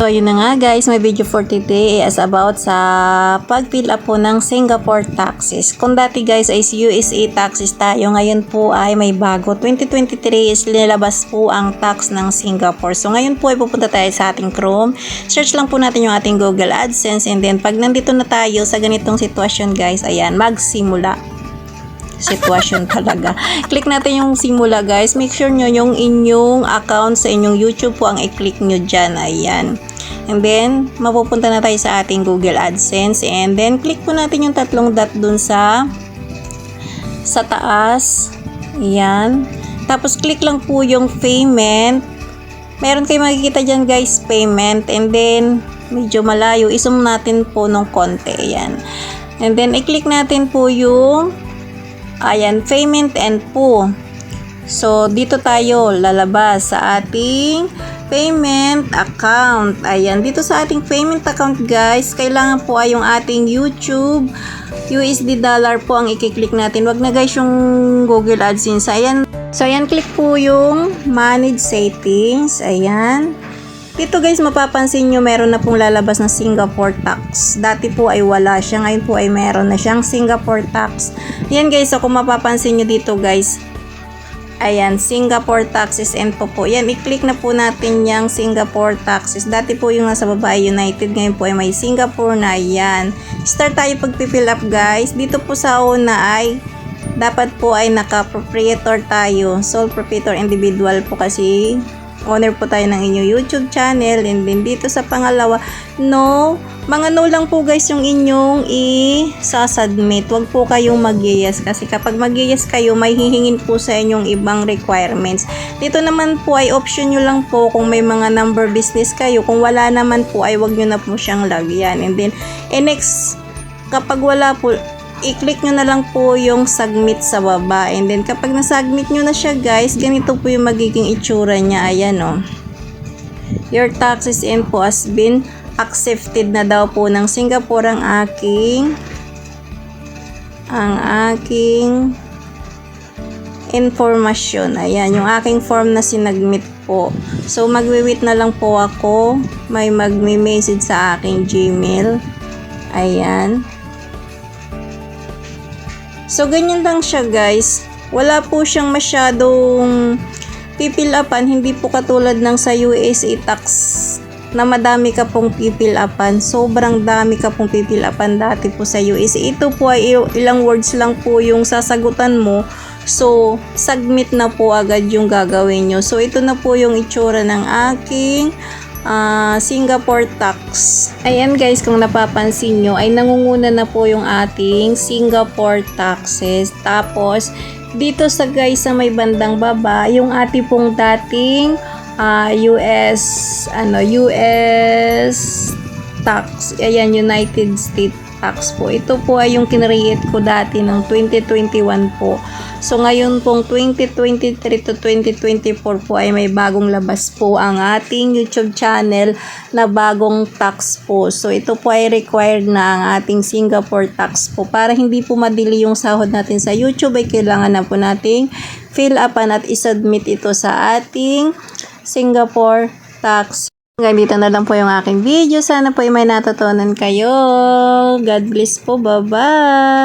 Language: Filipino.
So, ayun na nga guys, my video for today is about sa pag-fill up po ng Singapore taxes. Kung dati guys ay USA taxes tayo, ngayon po ay may bago. 2023 is nilabas po ang tax ng Singapore. So, ngayon po ay pupunta tayo sa ating Chrome. Search lang po natin yung ating Google AdSense and then pag nandito na tayo sa ganitong sitwasyon guys, ayan, magsimula sitwasyon talaga. Click natin yung simula guys. Make sure nyo yung inyong account sa inyong YouTube po ang i-click nyo dyan. Ayan. And then, mapupunta na tayo sa ating Google AdSense. And then, click po natin yung tatlong dot dun sa sa taas. Ayan. Tapos, click lang po yung payment. Meron kayo makikita dyan guys, payment. And then, medyo malayo. Isum natin po ng konti. Ayan. And then, i-click natin po yung Ayan, payment and po. So, dito tayo lalabas sa ating payment account. Ayan, dito sa ating payment account guys, kailangan po ay yung ating YouTube USD dollar po ang i-click natin. Wag na guys yung Google AdSense. Ayan. So, ayan, click po yung manage settings. Ayan. Dito guys, mapapansin nyo meron na pong lalabas na Singapore tax. Dati po ay wala siya. Ngayon po ay meron na siyang Singapore tax. Yan guys, so kung mapapansin nyo dito guys, ayan, Singapore taxes and po po. Yan, i-click na po natin yung Singapore taxes. Dati po yung nasa baba United, ngayon po ay may Singapore na yan. Start tayo pag-fill up guys. Dito po sa una ay dapat po ay naka-proprietor tayo. Sole proprietor individual po kasi owner po tayo ng inyong YouTube channel. And then dito sa pangalawa no mga no lang po guys yung inyong i-submit. Wag po kayong mag yes kasi kapag mag yes kayo may hihingin po sa inyong ibang requirements. Dito naman po ay option nyo lang po kung may mga number business kayo. Kung wala naman po ay wag nyo na po siyang lagyan. And then eh, next kapag wala po i-click nyo na lang po yung submit sa baba. And then, kapag na-submit nyo na siya, guys, ganito po yung magiging itsura niya. Ayan, oh. Your taxes info has been accepted na daw po ng Singapore ang aking ang aking informasyon. Ayan, yung aking form na sinagmit po. So, magwi-wait na lang po ako. May magme-message sa aking Gmail. Ayan. So, ganyan lang siya guys. Wala po siyang masyadong pipilapan. Hindi po katulad ng sa USA tax na madami ka pong pipilapan. Sobrang dami ka pong pipilapan dati po sa USA. Ito po ay ilang words lang po yung sasagutan mo. So, submit na po agad yung gagawin nyo. So, ito na po yung itsura ng aking uh, Singapore tax. Ayan guys, kung napapansin nyo, ay nangunguna na po yung ating Singapore taxes. Tapos, dito sa guys sa may bandang baba, yung ating pong dating uh, US, ano, US tax. Ayan, United States tax po. Ito po ay yung kinreate ko dati ng 2021 po. So ngayon pong 2023 to 2024 po ay may bagong labas po ang ating YouTube channel na bagong tax po. So ito po ay required na ang ating Singapore tax po. Para hindi po madili yung sahod natin sa YouTube ay kailangan na po nating fill upan at isubmit ito sa ating Singapore tax. Hanggang dito na lang po yung aking video. Sana po ay may natutunan kayo. God bless po. Bye-bye!